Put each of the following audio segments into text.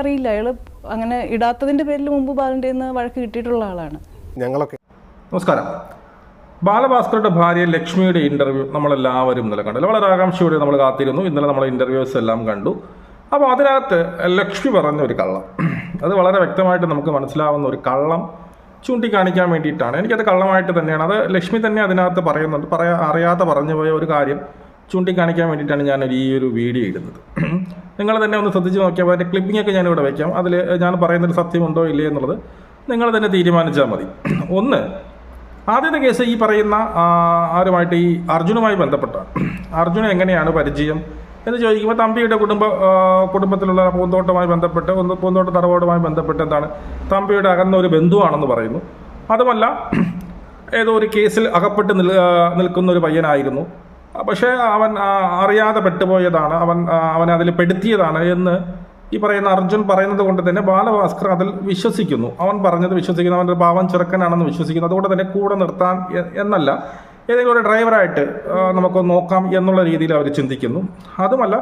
അറിയില്ല. അയാൾ അങ്ങനെ ഇടാത്തതിന്റെ പേരിൽ മുമ്പ് ബാലന്റെ വഴക്ക് കിട്ടിയിട്ടുള്ള ആളാണ്. ഞങ്ങളൊക്കെ നമസ്കാരം. ബാലഭാസ്കറുടെ ഭാര്യ ലക്ഷ്മിയുടെ ഇന്റർവ്യൂ നമ്മളെല്ലാവരും ഇന്നലെ കണ്ടു. വളരെ ആകാംക്ഷയോടെ നമ്മൾ കാത്തിരുന്നു. ഇന്നലെ നമ്മൾ ഇന്റർവ്യൂസ് എല്ലാം കണ്ടു. അപ്പോൾ അതിനകത്ത് ലക്ഷ്മി പറഞ്ഞ ഒരു കള്ളം. അത് വളരെ വ്യക്തമായിട്ട് നമുക്ക് മനസ്സിലാവുന്ന ഒരു കള്ളം ചൂണ്ടിക്കാണിക്കാൻ വേണ്ടിയിട്ടാണ്. എനിക്കത് കള്ളമായിട്ട് തന്നെയാണ്. അത് ലക്ഷ്മി തന്നെ അതിനകത്ത് പറയുന്നുണ്ട്. പറയാ അറിയാതെ പറഞ്ഞു പോയ ഒരു കാര്യം. ചൂണ്ടിക്കാണിക്കാൻ വേണ്ടിയിട്ടാണ് ഞാൻ ഈ ഒരു വീഡിയോ ഇടുന്നത്. നിങ്ങൾ തന്നെ ഒന്ന് ശ്രദ്ധിച്ച് നോക്കിയാൽ അതിന്റെ ക്ലിപ്പിങ്ങൊക്കെ ഞാനിവിടെ വയ്ക്കാം അതിൽ ഞാൻ പറയുന്നതിൽ സത്യമുണ്ടോ ഇല്ലേ എന്നുള്ളത് നിങ്ങൾ തന്നെ തീരുമാനിച്ചാൽ മതി. ഒന്ന് ആദ്യത്തെ കേസ് ഈ പറയുന്ന ആരുമായിട്ട് ഈ അർജുനുമായി ബന്ധപ്പെട്ട അർജുന എങ്ങനെയാണ് പരിചയം എന്ന് ചോദിക്കുമ്പോൾ തമ്പിയുടെ കുടുംബ കുടുംബത്തിലുള്ള പൂന്തോട്ടവുമായി ബന്ധപ്പെട്ട് ഒന്ന് പൂന്തോട്ട തറവാടുമായി ബന്ധപ്പെട്ട് എന്താണ് തമ്പിയുടെ അകന്ന ഒരു ബന്ധുവാണെന്ന് പറയുന്നു. അതുമല്ല ഏതോ ഒരു കേസിൽ അകപ്പെട്ട് നിൽ നിൽക്കുന്ന ഒരു പയ്യനായിരുന്നു. പക്ഷേ അവൻ അറിയാതെ പെട്ടുപോയതാണ്. അവൻ അവനെ അതിൽ പെടുത്തിയതാണ് എന്ന് ഈ പറയുന്ന അർജുൻ പറയുന്നത് കൊണ്ട് തന്നെ ബാലഭാസ്കർ അതിൽ വിശ്വസിക്കുന്നു. അവൻ പറഞ്ഞത് വിശ്വസിക്കുന്നു. അവന്റെ ഭാവം ചെറുക്കനാണെന്ന് വിശ്വസിക്കുന്നു. അതുകൊണ്ട് തന്നെ കൂടെ നിർത്താൻ എന്നല്ല. ഏതെങ്കിലും ഒരു ഡ്രൈവറായിട്ട് നമുക്ക് നോക്കാം എന്നുള്ള രീതിയിൽ അവർ ചിന്തിക്കുന്നു. അതുമല്ല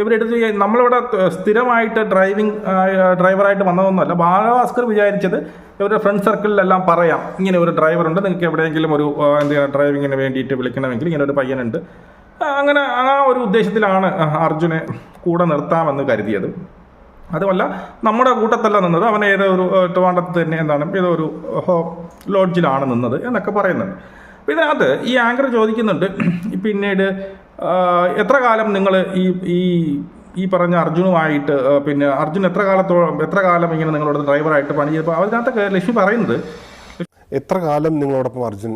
ഇവരെടുത്ത് നമ്മളിവിടെ സ്ഥിരമായിട്ട് ഡ്രൈവിംഗ് ഡ്രൈവറായിട്ട് വന്നതൊന്നുമല്ല. ബാലഭാസ്കർ വിചാരിച്ചത് ഇവരുടെ ഫ്രണ്ട് സർക്കിളിലെല്ലാം പറയാം ഇങ്ങനെ ഒരു ഡ്രൈവറുണ്ട് നിങ്ങൾക്ക് എവിടെയെങ്കിലും ഒരു എന്താ ഡ്രൈവിങ്ങിന് വേണ്ടിയിട്ട് വിളിക്കണമെങ്കിൽ ഇങ്ങനെ ഒരു പയ്യനുണ്ട്. അങ്ങനെ ആ ഒരു ഉദ്ദേശത്തിലാണ് അർജുനെ കൂടെ നിർത്താമെന്ന് കരുതിയത്. അതുമല്ല നമ്മുടെ കൂട്ടത്തല്ല നിന്നത്. അവൻ ഏതോ ഒരു ട്രിവാണ്ടത്ത് തന്നെ എന്താണ് ഏതോ ഒരു ലോഡ്ജിലാണ് നിന്നത് എന്നൊക്കെ പറയുന്നുണ്ട്. അപ്പോൾ ഇതിനകത്ത് ഈ ആങ്കർ ചോദിക്കുന്നുണ്ട് പിന്നീട് എത്ര കാലം നിങ്ങൾ ഈ ഈ ഈ പറഞ്ഞ അർജുനുമായിട്ട് പിന്നെ അർജുൻ എത്ര കാലത്തോളം എത്ര കാലം ഇങ്ങനെ നിങ്ങളോട് ഡ്രൈവറായിട്ട് പണി ചെയ്തപ്പോൾ അതിനകത്തൊക്കെ ലക്ഷ്മി പറയുന്നത് എത്ര കാലം നിങ്ങളോടൊപ്പം അർജുൻ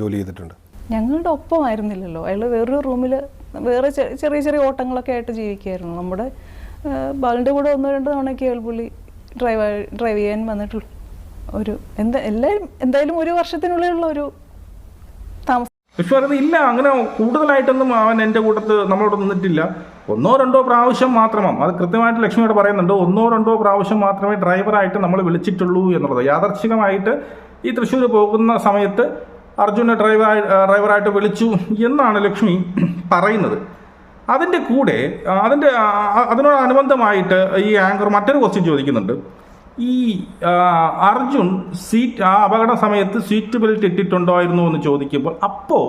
ജോലി ചെയ്തിട്ടുണ്ട്? ഞങ്ങളുടെ ഒപ്പമായിരുന്നില്ലല്ലോ. അയാൾ വേറൊരു റൂമിൽ വേറെ ചെറിയ ചെറിയ ഓട്ടങ്ങളൊക്കെ ആയിട്ട് ജീവിക്കുകയായിരുന്നു നമ്മുടെ ബാലിന്റെ കൂടെ ഒന്നോ രണ്ടോ തവണയൊക്കെ അയാൾ പുള്ളി ഡ്രൈവ് ഡ്രൈവ് ചെയ്യാൻ വന്നിട്ടുള്ളൂ. ഒരു എന്താ എല്ലാവരും എന്തായാലും ഒരു വർഷത്തിനുള്ളിലുള്ള ഒരു ലക്ഷ്മി പറയുന്നത് ഇല്ല. അങ്ങനെ കൂടുതലായിട്ടൊന്നും അവൻ എന്റെ കൂട്ടത്ത് നമ്മളോട് നിന്നിട്ടില്ല. ഒന്നോ രണ്ടോ പ്രാവശ്യം മാത്രമാണ് അത് കൃത്യമായിട്ട് ലക്ഷ്മിയോട് പറയുന്നുണ്ട്. ഒന്നോ രണ്ടോ പ്രാവശ്യം മാത്രമേ ഡ്രൈവറായിട്ട് നമ്മൾ വിളിച്ചിട്ടുള്ളൂ എന്നുള്ളത്. യാദർച്ഛികമായിട്ട് ഈ തൃശ്ശൂർ പോകുന്ന സമയത്ത് അർജുനെ ഡ്രൈവറായി ഡ്രൈവറായിട്ട് വിളിച്ചു എന്നാണ് ലക്ഷ്മി പറയുന്നത്. അതിന്റെ കൂടെ അതിന്റെ അതിനോടനുബന്ധമായിട്ട് ഈ ആങ്കർ മറ്റൊരു ക്വസ്റ്റ്യൻ ചോദിക്കുന്നുണ്ട്. ഈ അർജുൻ സീറ്റ് ആ അപകട സമയത്ത് സീറ്റ് ബെൽറ്റ് ഇട്ടിട്ടുണ്ടായിരുന്നു എന്ന് ചോദിക്കുമ്പോൾ അപ്പോൾ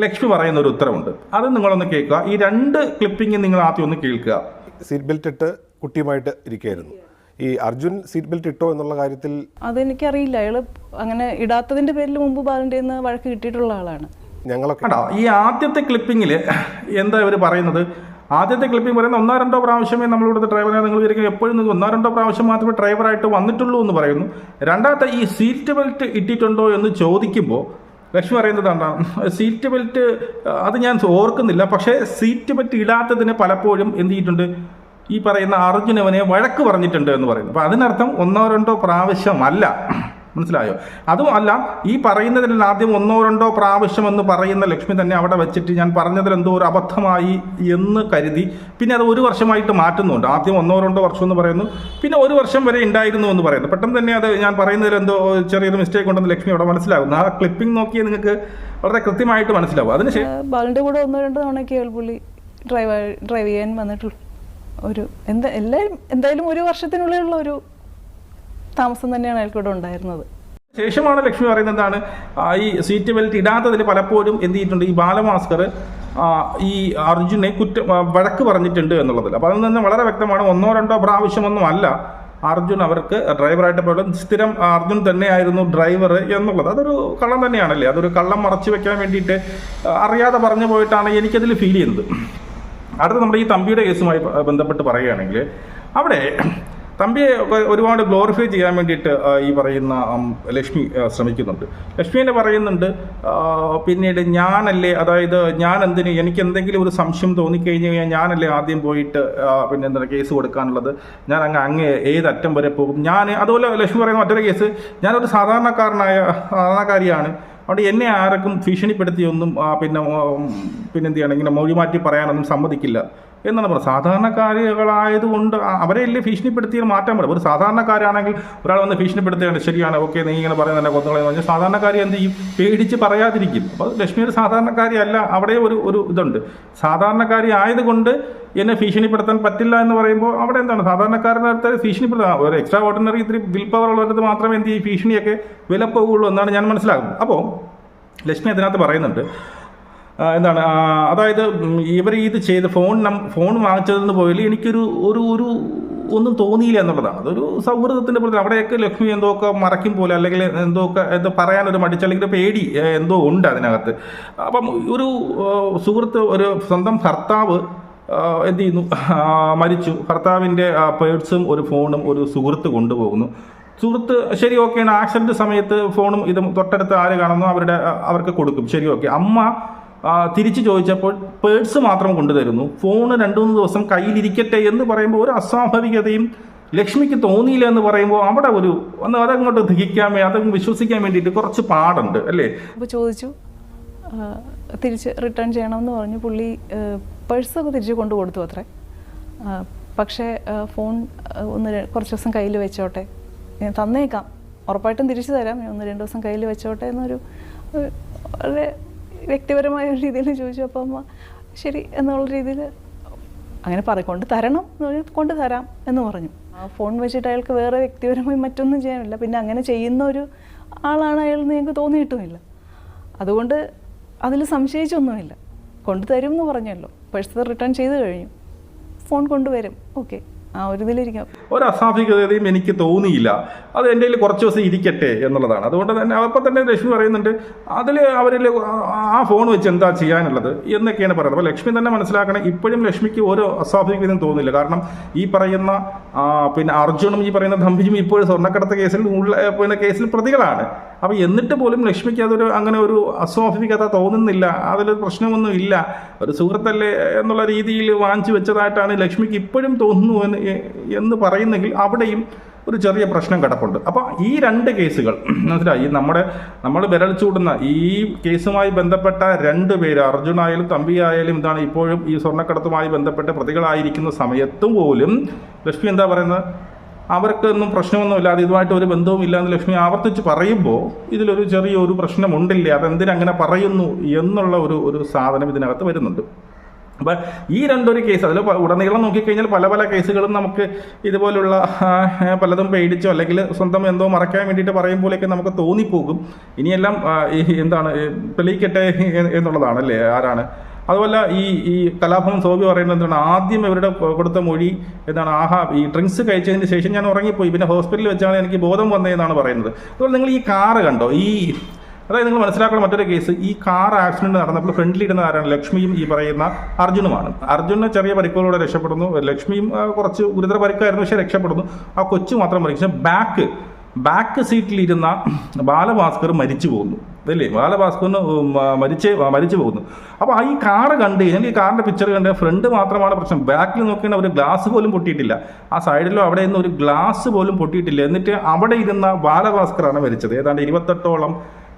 ലക്ഷ്മി പറയുന്ന ഒരു ഉത്തരവുണ്ട്. അത് നിങ്ങളൊന്ന് കേൾക്കുക. ഈ രണ്ട് ക്ലിപ്പിംഗ് നിങ്ങൾ ആദ്യം ഒന്ന് കേൾക്കുക. സീറ്റ് ബെൽറ്റ് ഇട്ട് കുട്ടിയുമായിട്ട് ഇരിക്കുകയായിരുന്നു. ഈ അർജുൻ സീറ്റ് ബെൽറ്റ് ഇട്ടോ എന്നുള്ള കാര്യത്തിൽ അതെനിക്കറിയില്ല. അയാൾ അങ്ങനെ ഇടാത്തതിന്റെ പേരിൽ മുമ്പ് ബാലന്റെ വഴക്ക് കിട്ടിയിട്ടുള്ള ആളാണ്. ഞങ്ങളൊക്കെ കണ്ടോ ഈ ആദ്യത്തെ ക്ലിപ്പിങ്ങിൽ എന്താ ഇവർ പറയുന്നത്? ആദ്യത്തെ ക്ലിപ്പിംഗ് പറയുന്ന ഒന്നോ രണ്ടോ പ്രാവശ്യമേ നമ്മളിവിടുത്തെ ഡ്രൈവറെ നിങ്ങൾ വിചാരിക്കും എപ്പോഴും നിങ്ങൾക്ക് ഒന്നോ രണ്ടോ പ്രാവശ്യം മാത്രമേ ഡ്രൈവറായിട്ട് വന്നിട്ടുള്ളൂ എന്ന് പറയുന്നു. രണ്ടാമത്തെ ഈ സീറ്റ് ബെൽറ്റ് ഇട്ടിട്ടുണ്ടോ എന്ന് ചോദിക്കുമ്പോൾ ലക്ഷ്മി പറയുന്നത് എന്താണ് സീറ്റ് ബെൽറ്റ് അത് ഞാൻ ഓർക്കുന്നില്ല. പക്ഷേ സീറ്റ് ബെൽറ്റ് ഇടാത്തതിന് പലപ്പോഴും എന്ത് ചെയ്തിട്ടുണ്ട്? ഈ പറയുന്ന അർജുനവനെ വഴക്ക് പറഞ്ഞിട്ടുണ്ട് എന്ന് പറയുന്നു. അപ്പോൾ അതിനർത്ഥം ഒന്നോ രണ്ടോ പ്രാവശ്യമല്ല. മനസ്സിലായോ? അതും അല്ല ഈ പറയുന്നതിൽ ആദ്യം ഒന്നോ രണ്ടോ പ്രാവശ്യം എന്ന് പറയുന്ന ലക്ഷ്മി തന്നെ അവിടെ വെച്ചിട്ട് ഞാൻ പറഞ്ഞതിൽ എന്തോ ഒരു അബദ്ധമായി എന്ന് കരുതി. പിന്നെ അത് ഒരു വർഷമായിട്ട് മാറ്റുന്നുണ്ട്. ആദ്യം ഒന്നോ രണ്ടോ വർഷം എന്ന് പറയുന്നു. പിന്നെ ഒരു വർഷം വരെ ഉണ്ടായിരുന്നു എന്ന് പറയുന്നു. പെട്ടെന്ന് തന്നെ അത് ഞാൻ പറയുന്നതിൽ എന്തോ ചെറിയൊരു മിസ്റ്റേക്ക് ഉണ്ടെന്ന് ലക്ഷ്മി അവിടെ മനസ്സിലാകുന്നു. ആ ക്ലിപ്പിംഗ് നോക്കിയാൽ നിങ്ങൾക്ക് വളരെ കൃത്യമായിട്ട് മനസ്സിലാവും. അതിനുശേഷം ബാലന്റെ കൂടെ ഒന്നോ രണ്ടോ തവണ കേൾപുള്ളി പുള്ളി ഡ്രൈവ് ഡ്രൈവ് ചെയ്യാൻ വന്നിട്ടുള്ളൂ. ഒരു എന്താ എല്ലാവരും എന്തായാലും ഒരു വർഷത്തിനുള്ളിലുള്ള ഒരു താമസം തന്നെയാണ് അയാൾക്കിവിടെ ഉണ്ടായിരുന്നത്. ശേഷമാണ് ലക്ഷ്മി പറയുന്നത് എന്താണ്? ഈ സീറ്റ് ബെൽറ്റ് ഇടാത്തതിൽ പലപ്പോഴും എന്ത് ചെയ്തിട്ടുണ്ട്? ഈ ബാലഭാസ്കർ ഈ അർജുനെ കുറ്റ വഴക്ക് പറഞ്ഞിട്ടുണ്ട് എന്നുള്ളതിൽ. അപ്പോൾ അതിൽ നിന്ന് വളരെ വ്യക്തമാണ് ഒന്നോ രണ്ടോ പ്രാവശ്യമൊന്നും അല്ല അർജുൻ അവർക്ക് ഡ്രൈവറായിട്ട് പോലും സ്ഥിരം അർജുൻ തന്നെയായിരുന്നു ഡ്രൈവർ എന്നുള്ളത്. അതൊരു കള്ളം തന്നെയാണല്ലേ? അതൊരു കള്ളം മറച്ചു വെക്കാൻ വേണ്ടിയിട്ട് അറിയാതെ പറഞ്ഞു പോയിട്ടാണ് എനിക്കതിൽ ഫീൽ ചെയ്യുന്നത്. അടുത്ത നമ്മുടെ ഈ തമ്പിയുടെ കേസുമായി ബന്ധപ്പെട്ട് പറയുകയാണെങ്കിൽ അവിടെ തമ്പിയെ ഒരുപാട് ഗ്ലോറിഫൈ ചെയ്യാൻ വേണ്ടിയിട്ട് ഈ പറയുന്ന ലക്ഷ്മി ശ്രമിക്കുന്നുണ്ട്. ലക്ഷ്മി തന്നെ പറയുന്നുണ്ട് പിന്നീട് ഞാനല്ലേ അതായത് ഞാൻ എന്തിന് എനിക്ക് എന്തെങ്കിലും ഒരു സംശയം തോന്നിക്കഴിഞ്ഞ് കഴിഞ്ഞാൽ ഞാനല്ലേ ആദ്യം പോയിട്ട് പിന്നെ എന്താ കേസ് കൊടുക്കാനുള്ളത്. ഞാൻ അങ്ങ് അങ്ങ് ഏതറ്റം വരെ പോകും. ഞാൻ അതുപോലെ ലക്ഷ്മി പറയുന്ന മറ്റൊരു കേസ് ഞാനൊരു സാധാരണക്കാരനായ സാധാരണക്കാരിയാണ്. അതുകൊണ്ട് എന്നെ ആർക്കും ഭീഷണിപ്പെടുത്തിയൊന്നും പിന്നെ പിന്നെ ഇങ്ങനെ മൊഴി മാറ്റി പറയാനൊന്നും സമ്മതിക്കില്ല. എന്നാണ് പറയുന്നത് അവരെ ഇല്ലേ ഭീഷണിപ്പെടുത്തിയാൽ മാറ്റാൻ പറ്റും. ഒരു സാധാരണക്കാരാണെങ്കിൽ ഒരാൾ വന്ന് ഭീഷണിപ്പെടുത്തുകയാണ് ശരിയാണ് ഓക്കെ നീ ഇങ്ങനെ പറയുന്നത് തന്നെ കൊന്നുകളെന്ന് പറഞ്ഞാൽ സാധാരണക്കാരി എന്ത് ചെയ്യും? പേടിച്ച് പറയാതിരിക്കും. അപ്പോൾ ലക്ഷ്മി ഒരു സാധാരണക്കാരി അല്ല അവിടെ ഒരു ഒരു ഇതുണ്ട്. സാധാരണക്കാരി ആയതുകൊണ്ട് എന്നെ ഭീഷണിപ്പെടുത്താൻ പറ്റില്ല എന്ന് പറയുമ്പോൾ അവിടെ എന്താണ്? സാധാരണക്കാരുടെ അടുത്ത് ഭീഷണിപ്പെടുത്താം ഒരു എക്സ്ട്രാ ഓർഡിനറി ഇത്തിരി വിൽ പവർ ഉള്ളവർക്ക് മാത്രമേ എന്ത് ചെയ്യും? ഭീഷണിയൊക്കെ വിലപ്പോകുള്ളൂ എന്നാണ് ഞാൻ മനസ്സിലാക്കുന്നത്. അപ്പോൾ ലക്ഷ്മി അതിനകത്ത് പറയുന്നുണ്ട് എന്താണ് അതായത് ഇവർ ഇത് ചെയ്ത് ഫോൺ നം ഫോൺ വാങ്ങിച്ചതെന്ന് പോയാൽ എനിക്കൊരു ഒരു ഒരു ഒന്നും തോന്നിയില്ല എന്നുള്ളതാണ്. അതൊരു സൗഹൃദത്തിന്റെ പ്രതി അവിടെയൊക്കെ ലക്ഷ്മി എന്തോ ഒക്കെ മറയ്ക്കും പോലെ അല്ലെങ്കിൽ എന്തോ ഒക്കെ എന്തോ പറയാനൊരു മടിച്ച് അല്ലെങ്കിൽ പേടി എന്തോ ഉണ്ട് അതിനകത്ത്. അപ്പം ഒരു സുഹൃത്ത് ഒരു സ്വന്തം ഭർത്താവ് എന്ത് ചെയ്യുന്നു? മരിച്ചു. ഭർത്താവിന്റെ പേഴ്സും ഒരു ഫോണും ഒരു സുഹൃത്ത് കൊണ്ടുപോകുന്നു. സുഹൃത്ത് ശരി ഓക്കെയാണ്. ആക്സിഡന്റ് സമയത്ത് ഫോണും ഇതും തൊട്ടടുത്ത് ആര് കാണുന്നു അവരുടെ അവർക്ക് കൊടുക്കും. ശരി ഓക്കെ. അമ്മ തിരിച്ചു ചോദിച്ചപ്പോൾ പേഴ്സ് മാത്രം കൊണ്ടുതരുന്നു. ഫോണ് രണ്ടു മൂന്ന് ദിവസം കയ്യിലിരിക്കട്ടെ എന്ന് പറയുമ്പോൾ ഒരു അസ്വാഭാവികതയും ലക്ഷ്മിക്ക് തോന്നിയില്ല എന്ന് പറയുമ്പോൾ അവിടെ ഒരു ഒന്ന് അതങ്ങോട്ട് ദഹിക്കാൻ അതങ്ങ് വിശ്വസിക്കാൻ വേണ്ടിയിട്ട് കുറച്ച് പാടുണ്ട് അല്ലേ? അപ്പോൾ ചോദിച്ചു തിരിച്ച് റിട്ടേൺ ചെയ്യണമെന്ന് പറഞ്ഞു. പുള്ളി പേഴ്സൊക്കെ തിരിച്ച് കൊണ്ടു കൊടുത്തു അത്രേ. പക്ഷേ ഫോൺ ഒന്ന് കുറച്ച് ദിവസം കയ്യിൽ വെച്ചോട്ടെ. ഞാൻ തന്നേക്കാം. ഉറപ്പായിട്ടും തിരിച്ചു തരാം. ഒന്ന് രണ്ട് ദിവസം കയ്യിൽ വെച്ചോട്ടെ എന്നൊരു വളരെ വ്യക്തിപരമായ ഒരു രീതിയിൽ ചോദിച്ചു അപ്പോൾ അമ്മ ശരി എന്നുള്ള രീതിയിൽ അങ്ങനെ പറ കൊണ്ട് തരണം എന്ന് പറഞ്ഞാൽ കൊണ്ട് തരാം എന്ന് പറഞ്ഞു. ആ ഫോൺ വെച്ചിട്ട് അയാൾക്ക് വേറെ വ്യക്തിപരമായി മറ്റൊന്നും ചെയ്യാനില്ല. പിന്നെ അങ്ങനെ ചെയ്യുന്ന ഒരു ആളാണ് അയാൾ എന്ന് ഞങ്ങൾക്ക് തോന്നിയിട്ടുമില്ല. അതുകൊണ്ട് അതിൽ സംശയിച്ചൊന്നുമില്ല. കൊണ്ടുതരും എന്ന് പറഞ്ഞല്ലോ. പേഴ്സ് റിട്ടേൺ ചെയ്ത് കഴിഞ്ഞു. ഫോൺ കൊണ്ടുവരും ഓക്കെ ആ ഒരു ഇതിലിരിക്കാം. ഒരു അസ്വാഭാവികതയും എനിക്ക് തോന്നിയില്ല. അത് എന്റെ കയ്യിൽ കുറച്ച് ദിവസം ഇരിക്കട്ടെ എന്നുള്ളതാണ്. അതുകൊണ്ട് തന്നെ അപ്പം തന്നെ ലക്ഷ്മി പറയുന്നുണ്ട് അതിൽ അവരിൽ ആ ഫോൺ വെച്ച് എന്താ ചെയ്യാനുള്ളത്? എന്നൊക്കെയാണ് പറയുന്നത്. അപ്പോൾ ലക്ഷ്മി തന്നെ മനസ്സിലാക്കണം ഇപ്പോഴും ലക്ഷ്മിക്ക് ഒരു അസാഫികതയും തോന്നില്ല. കാരണം ഈ പറയുന്ന പിന്നെ അർജുനും ഈ പറയുന്ന ധംഭിജും ഇപ്പോഴും സ്വർണക്കടത്ത് കേസിൽ ഉള്ള പിന്നെ കേസിൽ പ്രതികളാണ്. അപ്പോൾ എന്നിട്ട് പോലും ലക്ഷ്മിക്ക് അതൊരു അങ്ങനെ ഒരു അസ്വാഭാവികത തോന്നുന്നില്ല. അതിലൊരു പ്രശ്നമൊന്നും ഇല്ല. ഒരു സുഹൃത്തല്ലേ എന്നുള്ള രീതിയിൽ വാങ്ങിച്ചു വെച്ചതായിട്ടാണ് ലക്ഷ്മിക്ക് ഇപ്പോഴും തോന്നുന്നു എന്ന് എന്ന് പറയുന്നെങ്കിൽ അവിടെയും ഒരു ചെറിയ പ്രശ്നം കിടപ്പുണ്ട്. അപ്പോൾ ഈ രണ്ട് കേസുകൾ മനസ്സിലായി? ഈ നമ്മുടെ നമ്മൾ വിരൽ ചൂടുന്ന ഈ കേസുമായി ബന്ധപ്പെട്ട രണ്ട് പേര് അർജുനായാലും തമ്പിയായാലും ഇതാണ് ഇപ്പോഴും ഈ സ്വർണക്കടത്തുമായി ബന്ധപ്പെട്ട പ്രതികളായിരിക്കുന്ന സമയത്തും പോലും ലക്ഷ്മി എന്താ പറയുന്നത്? അവർക്കൊന്നും പ്രശ്നമൊന്നുമില്ലാതെ ഇതുമായിട്ട് ഒരു ബന്ധവും ഇല്ലാന്ന് ലക്ഷ്മി ആവർത്തിച്ച് പറയുമ്പോൾ ഇതിലൊരു ചെറിയൊരു പ്രശ്നമുണ്ടില്ലേ? അതെന്തിനങ്ങനെ പറയുന്നു എന്നുള്ള ഒരു ഒരു സാധനം ഇതിനകത്ത് വരുന്നുണ്ട്. അപ്പം ഈ രണ്ടൊരു കേസ് അതിൽ ഉടനീളം നോക്കിക്കഴിഞ്ഞാൽ പല പല കേസുകളും നമുക്ക് ഇതുപോലുള്ള പലതും പേടിച്ചോ അല്ലെങ്കിൽ സ്വന്തം എന്തോ മറക്കാൻ വേണ്ടിയിട്ട് പറയും പോലെയൊക്കെ നമുക്ക് തോന്നിപ്പോകും. ഇനിയെല്ലാം എന്താണ് തെളിയിക്കട്ടെ എന്നുള്ളതാണല്ലേ? ആരാണ്? അതുപോലെ ഈ ഈ കലാഭവൻ സോബി പറയുന്നത് എന്താണ്? ആദ്യം ഇവരുടെ കൊടുത്ത മൊഴി എന്താണ്? ആഹാ ഈ ഡ്രിങ്ക്സ് കഴിച്ചതിന് ശേഷം ഞാൻ ഉറങ്ങിപ്പോയി. പിന്നെ ഹോസ്പിറ്റലിൽ വെച്ചാണ് എനിക്ക് ബോധം വന്നതെന്നാണ് പറയുന്നത്. അതുപോലെ നിങ്ങൾ ഈ കാറ് കണ്ടോ? ഈ അതായത് നിങ്ങൾ മനസ്സിലാക്കുന്ന മറ്റൊരു കേസ്. ഈ കാർ ആക്സിഡന്റ് നടന്നപ്പോൾ ഫ്രണ്ടിൽ ഇടുന്ന ആരാണ്? ലക്ഷ്മിയും ഈ പറയുന്ന അർജുനുമാണ്. അർജുന് ചെറിയ പരിക്കുകളോടെ രക്ഷപ്പെടുന്നു. ലക്ഷ്മിയും കുറച്ച് ഗുരുതര പരിക്കായിരുന്നു പക്ഷേ രക്ഷപ്പെടുന്നു. ആ കൊച്ചു മാത്രം പക്ഷേ ബാക്ക് ബാക്ക് സീറ്റിലിരുന്ന ബാലഭാസ്കർ മരിച്ചു പോകുന്നു. അല്ലേ ബാലഭാസ്കറിന് മരിച്ച് മരിച്ചു പോകുന്നു. അപ്പോൾ ആ ഈ കാറ് കണ്ട് കഴിഞ്ഞാൽ ഈ കാറിന്റെ പിക്ചർ കണ്ട് ഫ്രണ്ട് മാത്രമാണ് പ്രശ്നം. ബാക്കിൽ നോക്കിയാൽ ഒരു ഗ്ലാസ് പോലും പൊട്ടിയിട്ടില്ല. ആ സൈഡിലോ അവിടെ നിന്ന് ഒരു ഗ്ലാസ് പോലും പൊട്ടിയിട്ടില്ല. എന്നിട്ട് അവിടെ ഇരുന്ന ബാലഭാസ്കറാണ് മരിച്ചത്. ഏതാണ്ട് ഇരുപത്തെട്ടോളം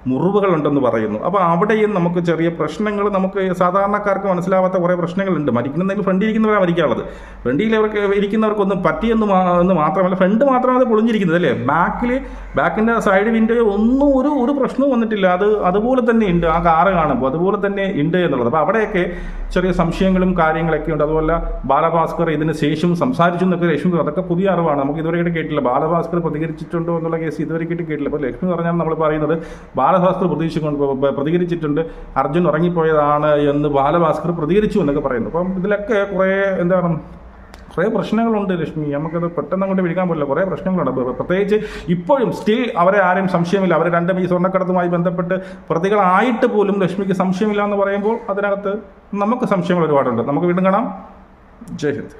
മുറിവുകളുണ്ടെന്ന് പറയുന്നു. അപ്പോൾ അവിടെയും നമുക്ക് ചെറിയ പ്രശ്നങ്ങൾ നമുക്ക് സാധാരണക്കാർക്ക് മനസ്സിലാവാത്ത കുറേ പ്രശ്നങ്ങളുണ്ട്. മരിക്കുന്നെങ്കിൽ ഫ്രണ്ടിൽ ഇരിക്കുന്നവരാണ് മരിക്കാനുള്ളത് ഫ്രണ്ടിൽ അവർക്ക് ഇരിക്കുന്നവർക്കൊന്നും പറ്റിയെന്ന് എന്ന് മാത്രമല്ല ഫ്രണ്ട് മാത്രമാണ് പൊളിഞ്ഞിരിക്കുന്നത് അല്ലേ? ബാക്കിൽ ബാക്കിന്റെ സൈഡ് വിൻഡോ ഒന്നും ഒരു ഒരു പ്രശ്നവും വന്നിട്ടില്ല. അത് അതുപോലെ തന്നെ ഉണ്ട്. ആ കാറ് കാണുമ്പോൾ അതുപോലെ തന്നെ ഉണ്ട് എന്നുള്ളത്. അപ്പോൾ അവിടെയൊക്കെ ചെറിയ സംശയങ്ങളും കാര്യങ്ങളൊക്കെ ഉണ്ട്. അതുപോലെ ബാലഭാസ്കർ ഇതിന് ശേഷം സംസാരിച്ചു എന്നൊക്കെ ലക്ഷ്മി അതൊക്കെ പുതിയ അറിവാണ്. നമുക്ക് ഇതുവരെയായിട്ട് കേട്ടില്ല ബാലഭാസ്കർ പ്രതികരിച്ചിട്ടുണ്ടോ എന്നുള്ള കേസ് ഇതുവരെയായിട്ട് കേട്ടില്ല അപ്പോൾ ലക്ഷ്മി പറഞ്ഞാൽ നമ്മൾ പറയുന്നത്. ബാലഭാസ്കർ പ്രതികരിച്ചുകൊണ്ട് പ്രതികരിച്ചിട്ടുണ്ട്. അർജുൻ ഉറങ്ങിപ്പോയതാണ് എന്ന് ബാലഭാസ്കർ പ്രതികരിച്ചു എന്നൊക്കെ പറയുന്നു. അപ്പം ഇതിലൊക്കെ കുറേ എന്താണ് കുറേ പ്രശ്നങ്ങളുണ്ട് ലക്ഷ്മി നമുക്കത് പെട്ടെന്ന് അങ്ങോട്ട് വിളിക്കാൻ പറ്റില്ല. കുറേ പ്രശ്നങ്ങളുണ്ട്. പ്രത്യേകിച്ച് ഇപ്പോഴും സ്റ്റിൽ അവരെ ആരും സംശയമില്ല. അവർ രണ്ടും ഈ സ്വർണക്കടത്തുമായി ബന്ധപ്പെട്ട് പ്രതികളായിട്ട് പോലും ലക്ഷ്മിക്ക് സംശയമില്ല എന്ന് പറയുമ്പോൾ അതിനകത്ത് നമുക്ക് സംശയങ്ങൾ ഒരുപാടുണ്ട്. നമുക്ക് വീണ്ടും കാണാം ജയ് ഹിന്ദ്.